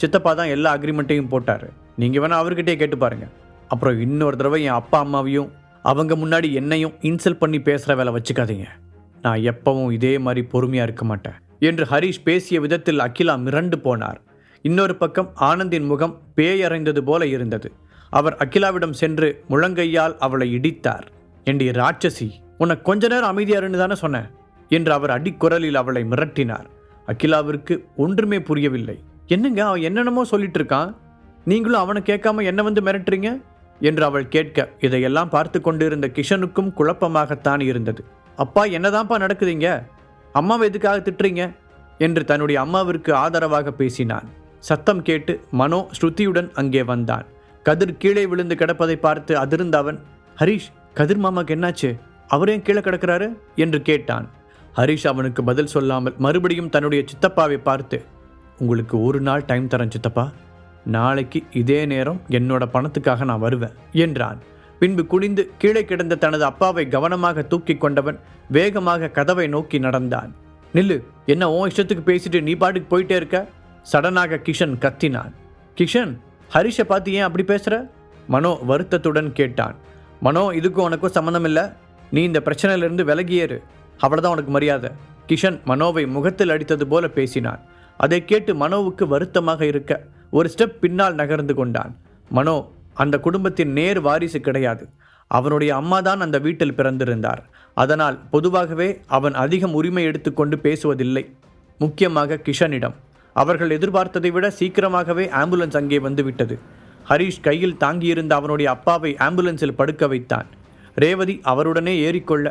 சித்தப்பா தான் எல்லா அக்ரிமெண்ட்டையும் போட்டார். நீங்கள் வேணால் அவர்கிட்டயே கேட்டு பாருங்கள் அப்புறம் இன்னொரு தடவை என் அப்பா அம்மாவையும் அவங்க முன்னாடி என்னையும் இன்சல்ட் பண்ணி பேசுகிற வேலை வச்சுக்காதீங்க. நான் எப்பவும் இதே மாதிரி பொறுமையாக இருக்க மாட்டேன். என்று ஹரிஷ் பேசிய விதத்தில் அகிலா மிரண்டு போனார். இன்னொரு பக்கம் ஆனந்தின் முகம் பேயறைந்தது போல இருந்தது. அவர் அகிலாவிடம் சென்று முழங்கையால் அவளை இடித்தார். ஏண்டி ராட்சசி உன்னை கொஞ்ச நேரம் அமைதியாருன்னு தானே சொன்னேன்? என்று அவர் அடிக்குரலில் அவளை மிரட்டினார். அகிலாவிற்கு ஒன்றுமே புரியவில்லை. என்னங்க அவன் என்னென்னமோ சொல்லிட்டு இருக்கான் நீங்களும் அவனை கேட்காம என்ன வந்து மிரட்டுறீங்க? என்று அவள் கேட்க இதையெல்லாம் பார்த்து கொண்டிருந்த கிஷனுக்கும் குழப்பமாகத்தான் இருந்தது. அப்பா என்னதான்ப்பா நடக்குதுங்க? அம்மாவை எதுக்காக திட்டுறீங்க? என்று தன்னுடைய அம்மாவிற்கு ஆதரவாக பேசினான். சத்தம் கேட்டு மனோ ஸ்ருதியுடன் அங்கே வந்தான். கதிர் கீழே விழுந்து கிடப்பதை பார்த்து அதிர்ந்த அவன் ஹரிஷ் கதிர் மாமாக்கு என்னாச்சு? அவரே கீழே கிடக்கிறாரு? என்று கேட்டான். ஹரிஷ் அவனுக்கு பதில் சொல்லாமல் மறுபடியும் தன்னுடைய சித்தப்பாவை பார்த்து உங்களுக்கு ஒரு நாள் டைம் தரேன் சித்தப்பா. நாளைக்கு இதே நேரம் என்னோட பணத்துக்காக நான் வருவேன் என்றான். பின்பு குனிந்து கீழே கிடந்த தனது அப்பாவை கவனமாக தூக்கி கொண்டவன் வேகமாக கதவை நோக்கி நடந்தான். நில்லு என்ன ஓ இஷ்டத்துக்கு பேசிட்டு நீ பாட்டுக்கு போயிட்டே இருக்க? சடனாக கிஷன் கத்தினான். கிஷன் ஹரிஷை பார்த்து ஏன் அப்படி பேசுற? மனோ வருத்தத்துடன் கேட்டான். மனோ இதுக்கும் உனக்கும் சம்மந்தம் இல்லை நீ இந்த பிரச்சனையிலிருந்து விலகியேறு அவ்வளோதான் உனக்கு மரியாதை. கிஷன் மனோவை முகத்தில் அடித்தது போல பேசினான். அதை கேட்டு மனோவுக்கு வருத்தமாக இருக்க ஒரு ஸ்டெப் பின்னால் நகர்ந்து கொண்டான். மனோ அந்த குடும்பத்தின் நேர் வாரிசு கிடையாது. அவனுடைய அம்மா தான் அந்த வீட்டில் பிறந்திருந்தார். அதனால் பொதுவாகவே அவன் அதிகம் உரிமை எடுத்துக்கொண்டு பேசுவதில்லை. முக்கியமாக கிஷனிடம். அவர்கள் எதிர்பார்த்ததை விட சீக்கிரமாகவே ஆம்புலன்ஸ் அங்கே வந்துவிட்டது. ஹரிஷ் கையில் தாங்கியிருந்த அவனுடைய அப்பாவை ஆம்புலன்ஸில் படுக்க வைத்தான். ரேவதி அவருடனே ஏறிக்கொள்ள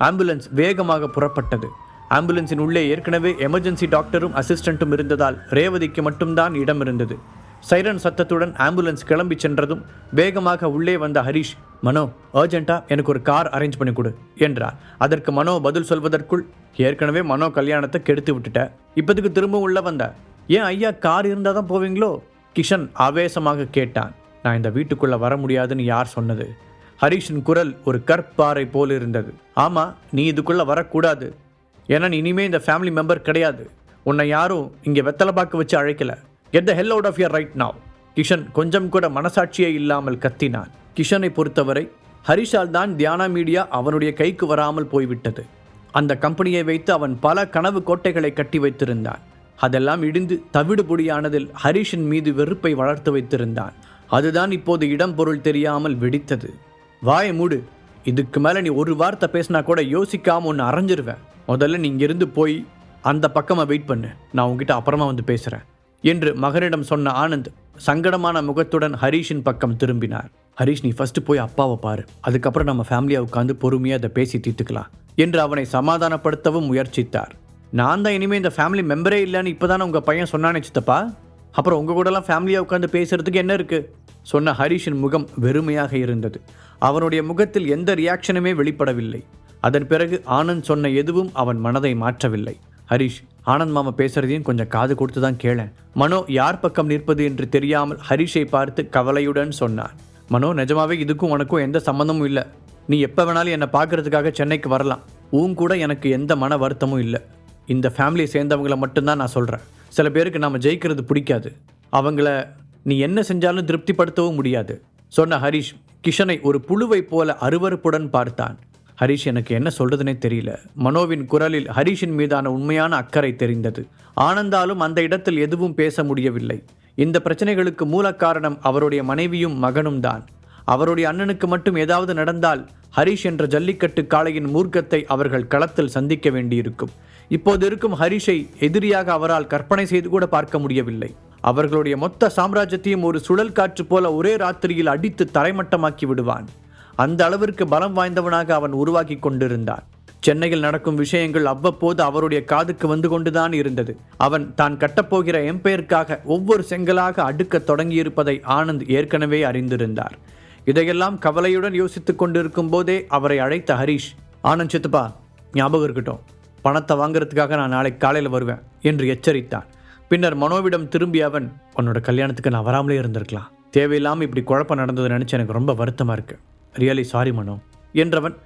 ஆம்புலன்ஸ் வேகமாக புறப்பட்டது. ஆம்புலன்ஸின் உள்ளே ஏற்கனவே எமர்ஜென்சி டாக்டரும் அசிஸ்டண்ட்டும் இருந்ததால் ரேவதிக்கு மட்டும்தான் இடம் இருந்தது. சைரன் சத்தத்துடன் ஆம்புலன்ஸ் கிளம்பி சென்றதும் வேகமாக உள்ளே வந்த ஹரிஷ் மனோ அர்ஜென்ட்டா எனக்கு ஒரு கார் அரேஞ்ச் பண்ணி கொடு என்றார். அதற்கு மனோ பதில் சொல்வதற்குள் ஏற்கனவே மனோ கல்யாணத்தை கெடுத்து விட்டுட்ட. இப்போதுக்கு திரும்ப உள்ளே வந்த. ஏன் ஐயா கார் இருந்தால் தான் போவீங்களோ? கிஷன் ஆவேசமாக கேட்டான். நான் இந்த வீட்டுக்குள்ளே வர முடியாதுன்னு யார் சொன்னது? ஹரிஷின் குரல் ஒரு கற்பாறை போல் இருந்தது. ஆமாம் நீ இதுக்குள்ளே வரக்கூடாது. ஏன்னா நீ இனிமே இந்த ஃபேமிலி மெம்பர் கிடையாது. உன்னை யாரும் இங்கே வெத்தலை பாக்கு வச்சு அழைக்கல. Get the hell out of your right now Kishan கொஞ்சம் கூட மனசாட்சியே இல்லாமல் கத்தினான். கிஷனை பொறுத்தவரை ஹரிஷால் தான் தியானா மீடியா அவனுடைய கைக்கு வராமல் போய்விட்டது. அந்த கம்பெனியை வைத்து அவன் பல கனவு கோட்டைகளை கட்டி வைத்திருந்தான். அதெல்லாம் இடிந்து தவிடு பொடியானதில் ஹரிஷின் மீது வெறுப்பை வளர்த்து வைத்திருந்தான். அதுதான் இப்போது இடம் பொருள் தெரியாமல் வெடித்தது. வாய மூடு. இதுக்கு மேலே நீ ஒரு வார்த்தை பேசினா கூட யோசிக்காமல் ஒன்று அரைஞ்சிருவேன். முதல்ல நீ இங்கிருந்து போய் அந்த பக்கமாக வெயிட் பண்ணு. நான் உங்ககிட்ட அப்புறமா வந்து பேசுகிறேன் என்று மகனிடம் சொன்ன ஆனந்த் சங்கடமான முகத்துடன் ஹரீஷின் பக்கம் திரும்பினார். ஹரீஷ் நீ ஃபஸ்ட்டு போய் அப்பாவை பாரு. அதுக்கப்புறம் நம்ம ஃபேமிலியாக உட்காந்து பொறுமையாக அதை பேசி தீர்த்துக்கலாம் என்று அவனை சமாதானப்படுத்தவும் முயற்சித்தார். நான் தான் இனிமேல் இந்த ஃபேமிலி மெம்பரே இல்லைன்னு இப்போதானே உங்கள் பையன் சொன்னானே சித்தப்பா? அப்புறம் உங்கள் கூடலாம் ஃபேமிலியாக உட்காந்து பேசுகிறதுக்கு என்ன இருக்குது சொன்ன ஹரிஷின் முகம் வெறுமையாக இருந்தது. அவனுடைய முகத்தில் எந்த ரியாக்ஷனுமே வெளிப்படவில்லை. அதன் பிறகு ஆனந்த் சொன்ன எதுவும் அவன் மனதை மாற்றவில்லை. ஹரிஷ் ஆனந்த் மாமா பேசுறதையும் கொஞ்சம் காது கொடுத்து தான் கேளேன். மனோ யார் பக்கம் நிற்பது என்று தெரியாமல் ஹரிஷை பார்த்து கவலையுடன் சொன்னான். மனோ நிஜமாவே இதுக்கும் உனக்கும் எந்த சம்மந்தமும் இல்லை. நீ எப்போ வேணாலும் என்னை பார்க்கறதுக்காக சென்னைக்கு வரலாம். உன் கூட எனக்கு எந்த மன வருத்தமும் இல்லை. இந்த ஃபேமிலியை சேர்ந்தவங்கள மட்டும்தான் நான் சொல்கிறேன் சில பேருக்கு நாம் ஜெயிக்கிறது பிடிக்காது. அவங்கள நீ என்ன செஞ்சாலும் திருப்திப்படுத்தவும் முடியாது. சொன்ன ஹரிஷ் கிஷனை ஒரு புழுவை போல அருவருப்புடன் பார்த்தான். ஹரிஷ் எனக்கு என்ன சொல்றதுனே தெரியல. மனோவின் குரலில் ஹரிஷின் மீதான உண்மையான அக்கறை தெரிந்தது. ஆனந்தாலும் அந்த இடத்தில் எதுவும் பேச முடியவில்லை. இந்த பிரச்சனைகளுக்கு மூல காரணம் அவருடைய மனைவியும் மகனும் தான். அவருடைய அண்ணனுக்கு மட்டும் ஏதாவது நடந்தால் ஹரிஷ் என்ற ஜல்லிக்கட்டு காளையின் மூர்க்கத்தை அவர்கள் களத்தில் சந்திக்க வேண்டியிருக்கும். இப்போது இருக்கும் ஹரிஷை எதிரியாக அவரால் கற்பனை செய்து கூட பார்க்க முடியவில்லை. அவர்களுடைய மொத்த சாம்ராஜ்யத்தையும் ஒரு சுழல் காற்று போல ஒரே ராத்திரியில் அடித்து தரைமட்டமாக்கி விடுவான். அந்த அளவிற்கு பலம் வாய்ந்தவனாக அவன் உருவாக்கி கொண்டிருந்தான். சென்னையில் நடக்கும் விஷயங்கள் அவ்வப்போது அவருடைய காதுக்கு வந்து கொண்டுதான் இருந்தது. அவன் தான் கட்டப்போகிற எம்பெயருக்காக ஒவ்வொரு செங்கலாக அடுக்கத் தொடங்கியிருப்பதை ஆனந்த் ஏற்கனவே அறிந்திருந்தார். இதையெல்லாம் கவலையுடன் யோசித்துக் கொண்டிருக்கும் போதே அவரை அழைத்த ஹரிஷ் ஆனந்த் சித்துப்பா ஞாபகம் இருக்கட்டும். பணத்தை வாங்குறதுக்காக நான் நாளைக்கு காலையில் வருவேன் என்று எச்சரித்தான். பின்னர் மனோவிடம் திரும்பிய அவன் உன்னோட கல்யாணத்துக்கு நான் வராமலே இருந்திருக்கலாம். தேவையில்லாமல் இப்படி குழப்பம் நடந்தது நினச்சி எனக்கு ரொம்ப வருத்தமாக இருக்குது ரியலி சாரி மனோ. என்றவன்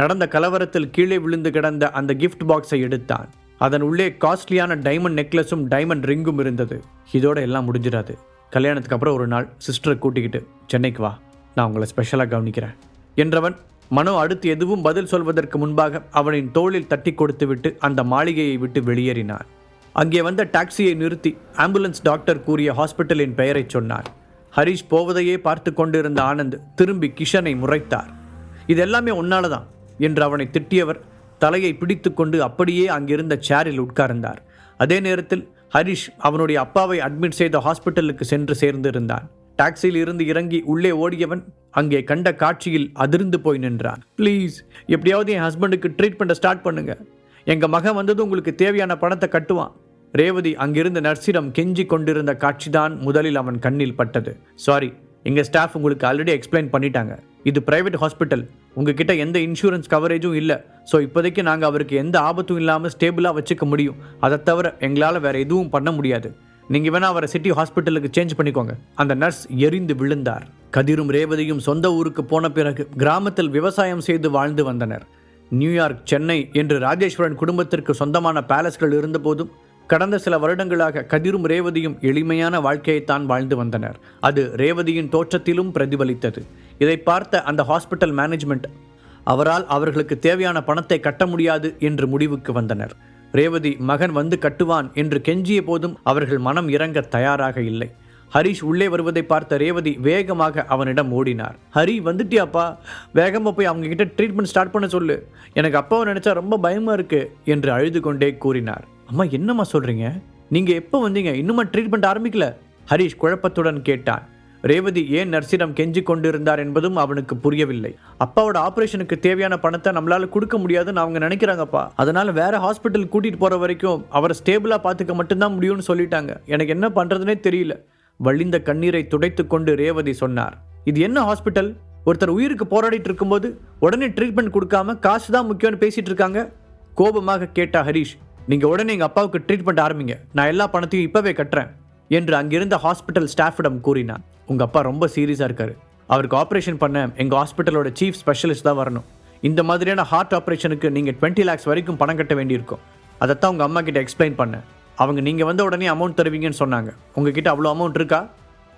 நடந்த கலவரத்தில் கீழே விழுந்து கிடந்த அந்த கிஃப்ட் பாக்ஸை எடுத்தான். அதன் உள்ளே காஸ்ட்லியான டைமண்ட் நெக்லஸும் டைமண்ட் ரிங்கும் இருந்தது. இதோட எல்லாம் முடிஞ்சிடாது. கல்யாணத்துக்கு அப்புறம் ஒரு நாள் சிஸ்டரை கூட்டிக்கிட்டு சென்னைக்கு வா. நான் உங்களை ஸ்பெஷலாக கவனிக்கிறேன். என்றவன் மனோ அடுத்து எதுவும் பதில் சொல்வதற்கு முன்பாக அவனின் தோளில் தட்டி கொடுத்துவிட்டு அந்த மாளிகையை விட்டு வெளியேறினான். அங்கே வந்த டாக்ஸியை நிறுத்தி ஆம்புலன்ஸ் டாக்டர் கூறிய ஹாஸ்பிட்டலின் பெயரை சொன்னார். ஹரிஷ் போவதையே பார்த்து கொண்டிருந்த ஆனந்த் திரும்பி கிஷனை முறைத்தார். இதெல்லாமே உன்னால தான் என்று அவனை திட்டியவர் தலையை பிடித்துக்கொண்டு அப்படியே அங்கிருந்த சேரில் உட்கார்ந்தார். அதே நேரத்தில் ஹரிஷ் அவனுடைய அப்பாவை அட்மிட் செய்த ஹாஸ்பிட்டலுக்கு சென்று சேர்ந்திருந்தான். டாக்ஸியில் இருந்து இறங்கி உள்ளே ஓடியவன் அங்கே கண்ட காட்சியில் அதிர்ந்து போய் நின்றான். ப்ளீஸ் எப்படியாவது என் ஹஸ்பண்டுக்கு ட்ரீட்மெண்ட்டை ஸ்டார்ட் பண்ணுங்க. எங்கள் மகன் வந்தது உங்களுக்கு தேவையான பணத்தை கட்டுவான். ரேவதி அங்கிருந்த நர்ஸிடம் கெஞ்சி கொண்டிருந்த காட்சிதான் முதலில் அவன் கண்ணில் பட்டது. சாரி எங்கள் ஸ்டாஃப் உங்களுக்கு ஆல்ரெடி எக்ஸ்பிளைன் பண்ணிட்டாங்க. இது பிரைவேட் ஹாஸ்பிட்டல் உங்ககிட்ட எந்த இன்சூரன்ஸ் கவரேஜும் இல்லை. ஸோ இப்போதைக்கு நாங்கள் அவருக்கு எந்த ஆபத்தும் இல்லாமல் ஸ்டேபிளாக வச்சுக்க முடியும். அதை தவிர எங்களால் வேறு எதுவும் பண்ண முடியாது. நீங்கள் வேணால் அவரை சிட்டி ஹாஸ்பிட்டலுக்கு சேஞ்ச் பண்ணிக்கோங்க. அந்த நர்ஸ் எரிந்து விழுந்தார். கதிரும் ரேவதியும் சொந்த ஊருக்கு போன பிறகு கிராமத்தில் விவசாயம் செய்து வாழ்ந்து வந்தனர். நியூயார்க் சென்னை என்று ராஜேஸ்வரன் குடும்பத்திற்கு சொந்தமான பேலஸ்கள் இருந்தபோதும் கடந்த சில வருடங்களாக கதிரும் ரேவதியும் எளிமையான வாழ்க்கையைத்தான் வாழ்ந்து வந்தனர். அது ரேவதியின் தோற்றத்திலும் பிரதிபலித்தது. இதை பார்த்த அந்த ஹாஸ்பிட்டல் மேனேஜ்மெண்ட் அவரால் அவர்களுக்கு தேவையான பணத்தை கட்ட முடியாது என்று முடிவுக்கு வந்தனர். ரேவதி மகன் வந்து கட்டுவான் என்று கெஞ்சிய போதும் அவர்கள் மனம் இறங்க தயாராக இல்லை. ஹரிஷ் உள்ளே வருவதை பார்த்த ரேவதி வேகமாக அவனிடம் ஓடினார். ஹரி வந்துட்டியாப்பா? வேகமாக போய் அவங்க கிட்ட ட்ரீட்மெண்ட் ஸ்டார்ட் பண்ண சொல்லு. எனக்கு அப்பாவை நினைச்சா ரொம்ப பயமா இருக்கு என்று அழுது கொண்டே கூறினார். அம்மா என்னம்மா சொல்கிறீங்க நீங்கள் எப்போ வந்தீங்க? இன்னுமா ட்ரீட்மெண்ட் ஆரம்பிக்கல? ஹரிஷ் குழப்பத்துடன் கேட்டான். ரேவதி ஏன் நர்ஸிடம் கெஞ்சி கொண்டிருந்தார் என்பதும் அவனுக்கு புரியவில்லை. அப்பாவோட ஆப்ரேஷனுக்கு தேவையான பணத்தை நம்மளால கொடுக்க முடியாதுன்னு அவங்க நினைக்கிறாங்கப்பா. அதனால வேற ஹாஸ்பிட்டல் கூட்டிட்டு போற வரைக்கும் அவரை ஸ்டேபிளா பார்த்துக்க மட்டும்தான் முடியும்னு சொல்லிட்டாங்க. எனக்கு என்ன பண்றதுனே தெரியல. வழிந்த கண்ணீரை துடைத்து கொண்டு ரேவதி சொன்னார். இது என்ன ஹாஸ்பிட்டல்? ஒருத்தர் உயிருக்கு போராடிட்டு இருக்கும்போது உடனே ட்ரீட்மெண்ட் கொடுக்காம காசு தான் முக்கியம்னு பேசிட்டு இருக்காங்க? கோபமாக கேட்டா ஹரிஷ் நீங்க உடனே எங்க அப்பாவுக்கு ட்ரீட்மெண்ட் ஆரம்பிங்க. நான் எல்லா பணத்தையும் இப்பவே கட்டுறேன் என்று அங்கிருந்த ஹாஸ்பிட்டல் ஸ்டாஃபிடம் கூறினான் உங்க அப்பா ரொம்ப சீரியஸா இருக்காரு. அவருக்கு ஆப்ரேஷன் பண்ண எங்க ஹாஸ்பிட்டலோட சீஃப் ஸ்பெஷலிஸ்ட் தான் வரணும். இந்த மாதிரியான ஹார்ட் ஆப்ரேஷனுக்கு நீங்க டுவெண்ட்டி லேக்ஸ் வரைக்கும் பணம் கட்ட வேண்டியிருக்கும். அதைத்தான் உங்க அம்மா கிட்ட எக்ஸ்பிளைன் பண்ணேன் அவங்க நீங்க வந்த உடனே அமௌண்ட் தருவீங்கன்னு சொன்னாங்க. உங்ககிட்ட அவ்வளோ அமௌண்ட் இருக்கா?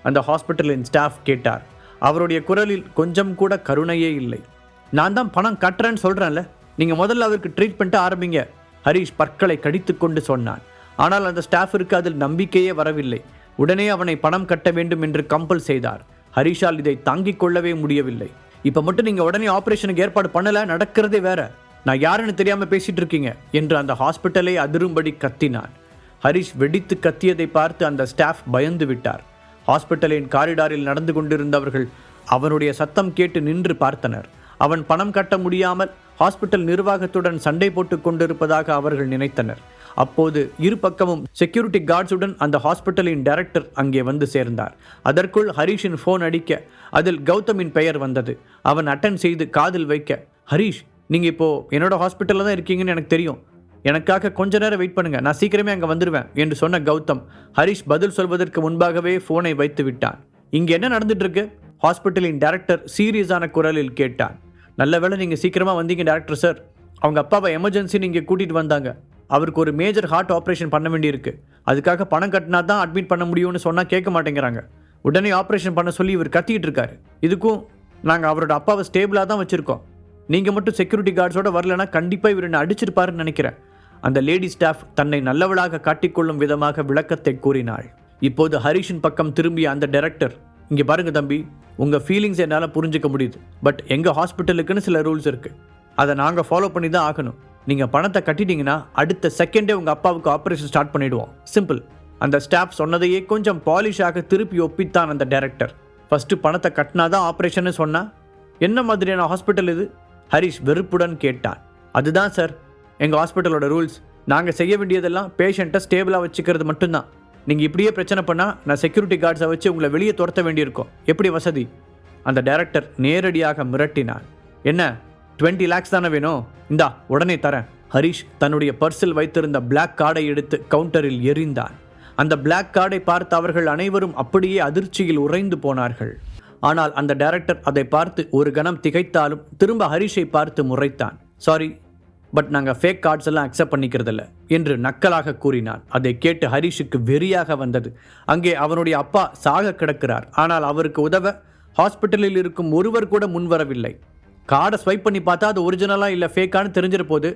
அந்த ஹாஸ்பிட்டலின் ஸ்டாஃப் கேட்டார். அவருடைய குரலில் கொஞ்சம் கூட கருணையே இல்லை. நான் தான் பணம் கட்டுறேன்னு சொல்கிறேன்ல நீங்கள் முதல்ல அவருக்கு ட்ரீட்மெண்ட்டை ஆரம்பிங்க. ஹரிஷ் பற்களை கடித்துக்கொண்டு சொன்னான். ஆனால் அந்த ஸ்டாஃபிற்கு அதில் நம்பிக்கையே வரவில்லை. உடனே அவனை பணம் கட்ட வேண்டும் என்று கம்பல் செய்தார். ஹரிஷால் இதை தாங்கிக் கொள்ளவே முடியவில்லை. இப்போ மட்டும் நீங்கள் உடனே ஆபரேஷனுக்கு ஏற்பாடு பண்ணலை? நடக்கிறதே வேற. நான் யாருன்னு தெரியாமல் பேசிகிட்டு இருக்கீங்க? என்று அந்த ஹாஸ்பிட்டலை அதிரும்படி கத்தினான். ஹரிஷ் வெடித்து கத்தியதை பார்த்து அந்த ஸ்டாஃப் பயந்து விட்டார். ஹாஸ்பிட்டலின் காரிடாரில் நடந்து கொண்டிருந்தவர்கள் அவனுடைய சத்தம் கேட்டு நின்று பார்த்தனர். அவன் பணம் கட்ட முடியாமல் ஹாஸ்பிட்டல் நிர்வாகத்துடன் சண்டை போட்டுக் கொண்டிருப்பதாக அவர்கள் நினைத்தனர். அப்போது இரு பக்கமும் செக்யூரிட்டி கார்ட்ஸுடன் அந்த ஹாஸ்பிட்டலின் டைரக்டர் அங்கே வந்து சேர்ந்தார். அதற்குள் ஹரிஷின் ஃபோன் அடிக்க அதில் கௌதமின் பெயர் வந்தது. அவன் அட்டன் செய்து காதில் வைக்க ஹரீஷ் நீங்கள் இப்போது என்னோட ஹாஸ்பிட்டலில் தான் இருக்கீங்கன்னு எனக்கு தெரியும். எனக்காக கொஞ்ச நேரம் வெயிட் பண்ணுங்க. நான் சீக்கிரமே அங்கே வந்துடுவேன் என்று சொன்ன கௌதம் ஹரிஷ் பதில் சொல்வதற்கு முன்பாகவே ஃபோனை வைத்து விட்டான். இங்கே என்ன நடந்துட்டு இருக்கு? ஹாஸ்பிட்டலின் டைரக்டர் சீரியஸான குரலில் கேட்டான். நல்ல வேலை நீங்கள் சீக்கிரமாக வந்தீங்க டேரக்டர் சார் அவங்க அப்பாவை எமர்ஜென்சி நீங்கள் கூட்டிகிட்டு வந்தாங்க. அவருக்கு ஒரு மேஜர் ஹார்ட் ஆப்ரேஷன் பண்ண வேண்டியிருக்கு. அதுக்காக பணம் கட்டினா தான் அட்மிட் பண்ண முடியும்னு சொன்னால் கேட்க மாட்டேங்கிறாங்க. உடனே ஆப்ரேஷன் பண்ண சொல்லி இவர் கத்திக்கிட்டு இருக்காரு. இதுக்கும் நாங்கள் அவரோட அப்பாவை ஸ்டேபிளாக தான் வச்சுருக்கோம். நீங்கள் மட்டும் செக்யூரிட்டி கார்ட்ஸோட வரலனா கண்டிப்பாக இவர் என்ன அடிச்சிருப்பாருன்னு நினைக்கிறேன். அந்த லேடி ஸ்டாஃப் தன்னை நல்லவளாக காட்டிக்கொள்ளும் விதமாக விளக்கத்தை கூறினாள். இப்போது ஹரிஷின் பக்கம் திரும்பிய அந்த டைரக்டர் இங்கே பாருங்க தம்பி உங்கள் ஃபீலிங்ஸ் என்னால் புரிஞ்சுக்க முடியுது. பட் எங்கள் ஹாஸ்பிட்டலுக்குன்னு சில ரூல்ஸ் இருக்குது அதை நாங்கள் ஃபாலோ பண்ணி தான் ஆகணும். நீங்கள் பணத்தை கட்டிட்டீங்கன்னா அடுத்த செகண்டே உங்கள் அப்பாவுக்கு ஆப்ரேஷன் ஸ்டார்ட் பண்ணிடுவோம். சிம்பிள் அந்த ஸ்டாஃப் சொன்னதையே கொஞ்சம் பாலிஷாக திருப்பி ஒப்பித்தான் அந்த டேரக்டர் ஃபஸ்ட்டு பணத்தை கட்டினா தான் ஆப்ரேஷன்னு சொன்னால் என்ன மாதிரியான ஹாஸ்பிட்டல் இது? ஹரிஷ் வெறுப்புடன் கேட்டான் அதுதான் சார் எங்கள் ஹாஸ்பிட்டலோட ரூல்ஸ் நாங்கள் செய்ய வேண்டியதெல்லாம் பேஷண்ட்டை ஸ்டேபிளாக வச்சுக்கிறது மட்டும்தான். நீங்கள் இப்படியே பிரச்சனை பண்ணால் நான் செக்யூரிட்டி கார்ட்ஸை வச்சு உங்களை வெளியே துரத்த வேண்டியிருக்கோம். எப்படி வசதி? அந்த டைரக்டர் நேரடியாக மிரட்டினார். என்ன? டுவெண்ட்டி லேக்ஸ் தானே வேணும்? இந்தா உடனே தரேன். ஹரிஷ் தன்னுடைய பர்சில் வைத்திருந்த பிளாக் கார்டை எடுத்து கவுண்டரில் எரிந்தான் அந்த பிளாக் கார்டை பார்த்து அவர்கள் அனைவரும் அப்படியே அதிர்ச்சியில் உறைந்து போனார்கள். ஆனால் அந்த டைரக்டர் அதை பார்த்து ஒரு கணம் திகைத்தாலும் திரும்ப ஹரிஷை பார்த்து முறைத்தான். சாரி பட் நாங்கள் ஃபேக் கார்ட்ஸ் எல்லாம் அக்செப்ட் பண்ணிக்கிறதில்ல என்று நக்கலாக கூறினார். அதை கேட்டு ஹரிஷுக்கு வெறியாக வந்தது. அங்கே அவனுடைய அப்பா சாக கிடக்கிறார். ஆனால் அவருக்கு உதவ ஹாஸ்பிட்டலில் இருக்கும் ஒருவர் கூட முன்வரவில்லை கார்டை ஸ்வைப் பண்ணி பார்த்தா அது ஒரிஜினலாக இல்லை ஃபேக்கான்னு தெரிஞ்சிட போது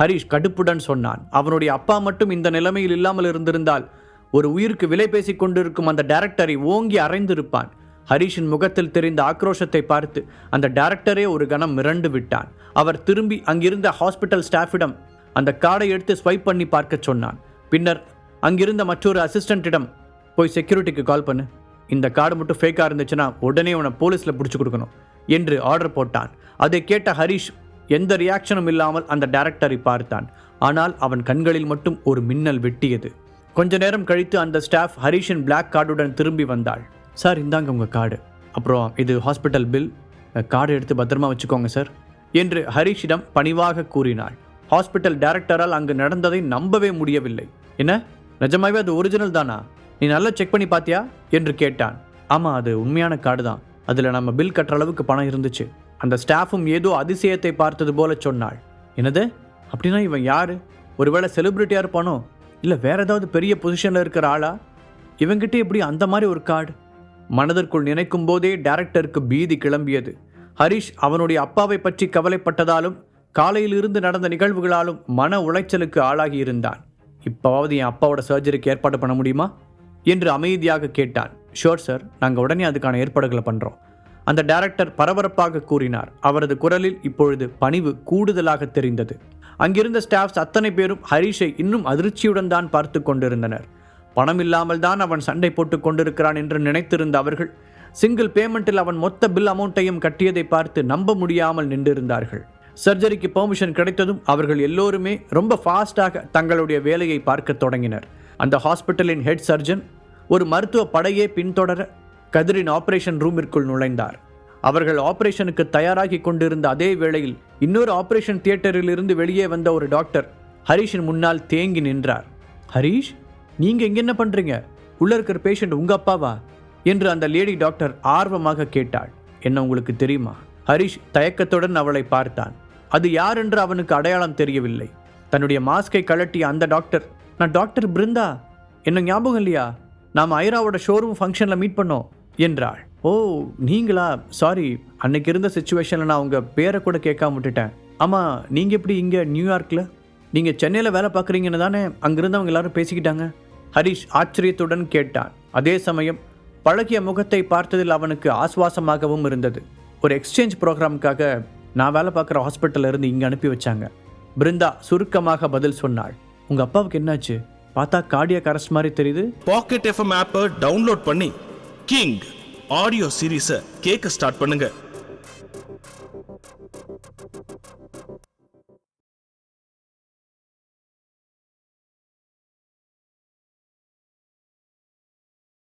ஹரிஷ் கடுப்புடன் சொன்னான். அவனுடைய அப்பா மட்டும் இந்த நிலைமையில் இல்லாமல் இருந்திருந்தால் ஒரு உயிருக்கு விலை பேசிக் கொண்டிருக்கும் அந்த டைரக்டரை ஓங்கி அறைந்திருப்பான். ஹரிஷின் முகத்தில் தெரிந்த ஆக்ரோஷத்தை பார்த்து அந்த டைரக்டரே ஒரு கணம் மிரண்டு விட்டான். அவர் திரும்பி அங்கிருந்த ஹாஸ்பிட்டல் ஸ்டாஃபிடம் அந்த கார்டை எடுத்து ஸ்வைப் பண்ணி பார்க்க சொன்னான். பின்னர் அங்கிருந்த மற்றொரு அசிஸ்டண்ட்டிடம் போய் செக்யூரிட்டிக்கு கால் பண்ணு. இந்த கார்டு மட்டும் ஃபேக்காக இருந்துச்சுன்னா உடனே உன போலீஸில் பிடிச்சி கொடுக்கணும் என்று ஆர்டர் போட்டான். அதை கேட்ட ஹரிஷ் எந்த ரியாக்ஷனும் இல்லாமல் அந்த டைரக்டரை பார்த்தான். ஆனால் அவன் கண்களில் மட்டும் ஒரு மின்னல் வெட்டியது. கொஞ்ச நேரம் கழித்து அந்த ஸ்டாஃப் ஹரீஷின் பிளாக் கார்டுடன் திரும்பி வந்தாள். சார் இந்தாங்க உங்கள் கார்டு. அப்புறம் இது ஹாஸ்பிட்டல் பில். கார்டு எடுத்து பத்திரமா வச்சுக்கோங்க சார். என்று ஹரிஷிடம் பணிவாக கூறினாள். ஹாஸ்பிட்டல் டைரக்டரால் அங்கு நடந்ததை நம்பவே முடியவில்லை. என்ன? நிஜமாவே அது ஒரிஜினல் தானா? நீ நல்லா செக் பண்ணி பார்த்தியா என்று கேட்டான். ஆமாம் அது உண்மையான கார்டு தான். அதில் நம்ம பில் கட்டுற அளவுக்கு பணம் இருந்துச்சு. அந்த ஸ்டாஃபும் ஏதோ அதிசயத்தை பார்த்தது போல சொன்னாள். என்னது? அப்படின்னா இவன் யார்? ஒருவேளை செலிப்ரிட்டியாக இருப்பானோ இல்லை வேற ஏதாவது பெரிய பொசிஷனில் இருக்கிற ஆளா? இவங்கிட்ட எப்படி அந்த மாதிரி ஒரு கார்டு? மனதிற்குள் நினைக்கும் போதே டைரக்டருக்கு பீதி கிளம்பியது. ஹரிஷ் அவனுடைய அப்பாவை பற்றி கவலைப்பட்டதாலும் காலையிலிருந்து நடந்த நிகழ்வுகளாலும் மன உளைச்சலுக்கு ஆளாகி இருந்தான். இப்போவாவது என் அப்பாவோட சர்ஜரிக்கு ஏற்பாடு பண்ண முடியுமா? என்று அமைதியாக கேட்டான். ஷோர் சார் நாங்கள் உடனே அதுக்கான ஏற்பாடுகளை பண்ணுறோம் அந்த டைரக்டர் பரபரப்பாக கூறினார். அவரது குரலில் இப்பொழுது பணிவு கூடுதலாக தெரிந்தது. அங்கிருந்த ஸ்டாஃப்ஸ் அத்தனை பேரும் ஹரிஷை இன்னும் அதிர்ச்சியுடன் தான் பார்த்து கொண்டிருந்தனர். பணம் இல்லாமல் தான் அவன் சண்டை போட்டுக் கொண்டிருக்கிறான் என்று நினைத்திருந்த அவர்கள் சிங்கிள் பேமெண்ட்டில் அவன் மொத்த பில் அமௌண்ட்டையும் கட்டியதை பார்த்து நம்ப முடியாமல் நின்றிருந்தார்கள். சர்ஜரிக்கு பெர்மிஷன் கிடைத்ததும் அவர்கள் எல்லோருமே ரொம்ப ஃபாஸ்டாக தங்களுடைய வேலையை பார்க்க தொடங்கினர். அந்த ஹாஸ்பிட்டலின் ஹெட் சர்ஜன் ஒரு மருத்துவ படையே பின்தொடர கதிரின் ஆபரேஷன் ரூமிற்குள் நுழைந்தார். அவர்கள் ஆபரேஷனுக்கு தயாராகி கொண்டிருந்த அதே வேளையில் இன்னொரு ஆபரேஷன் தியேட்டரில் இருந்து வெளியே வந்த ஒரு டாக்டர் ஹரிஷின் முன்னால் தேங்கி நின்றார். ஹரிஷ்? நீங்க இங்க என்ன பண்றீங்க? உள்ள இருக்கிற பேஷண்ட் உங்க அப்பாவா? என்று அந்த லேடி டாக்டர் ஆர்வமாக கேட்டாள். என்ன உங்களுக்கு தெரியுமா? ஹரிஷ் தயக்கத்துடன் அவளை பார்த்தான். அது யார் என்று அவனுக்கு அடையாளம் தெரியவில்லை. தன்னுடைய மாஸ்கை கழட்டிய அந்த டாக்டர் நான் டாக்டர் பிருந்தா? என்ன ஞாபகம் இல்லையா? நாம் ஐராவோட ஷோரூம் ஃபங்க்ஷனில் மீட் பண்ணோம் என்றாள். ஓ நீங்களா? சாரி அன்னைக்கு இருந்த சுச்சுவேஷனில் நான் உங்கள் பேரை கூட கேட்காம விட்டுட்டேன். ஆமாம் நீங்கள் எப்படி இங்கே நியூயார்க்கில் நீங்கள் சென்னையில் வேலை பார்க்குறீங்கன்னு தானே அங்கேருந்து அவங்க எல்லாரும் பேசிக்கிட்டாங்க. ஹரிஷ் ஆச்சரியத்துடன் கேட்டான். அதே சமயம் பழகிய முகத்தை பார்த்ததில் அவனுக்கு ஆஸ்வாசமாகவும் இருந்தது. ஒரு எக்ஸ்சேஞ்ச் ப்ரோக்ராமுக்காக நான் வேலை பார்க்குற ஹாஸ்பிட்டலில் இருந்து இங்கே அனுப்பி வச்சாங்க. பிருந்தா சுருக்கமாக பதில் சொன்னாள். உங்கள் அப்பாவுக்கு என்னாச்சு? பார்த்தா கார்டியாக் கரஸ்ட் மாதிரி தெரியுது. பாக்கெட் எஃப்எம் ஆப்பை டவுன்லோட் பண்ணி கிங் ஆடியோ சீரீஸை கேட்க ஸ்டார்ட் பண்ணுங்கள்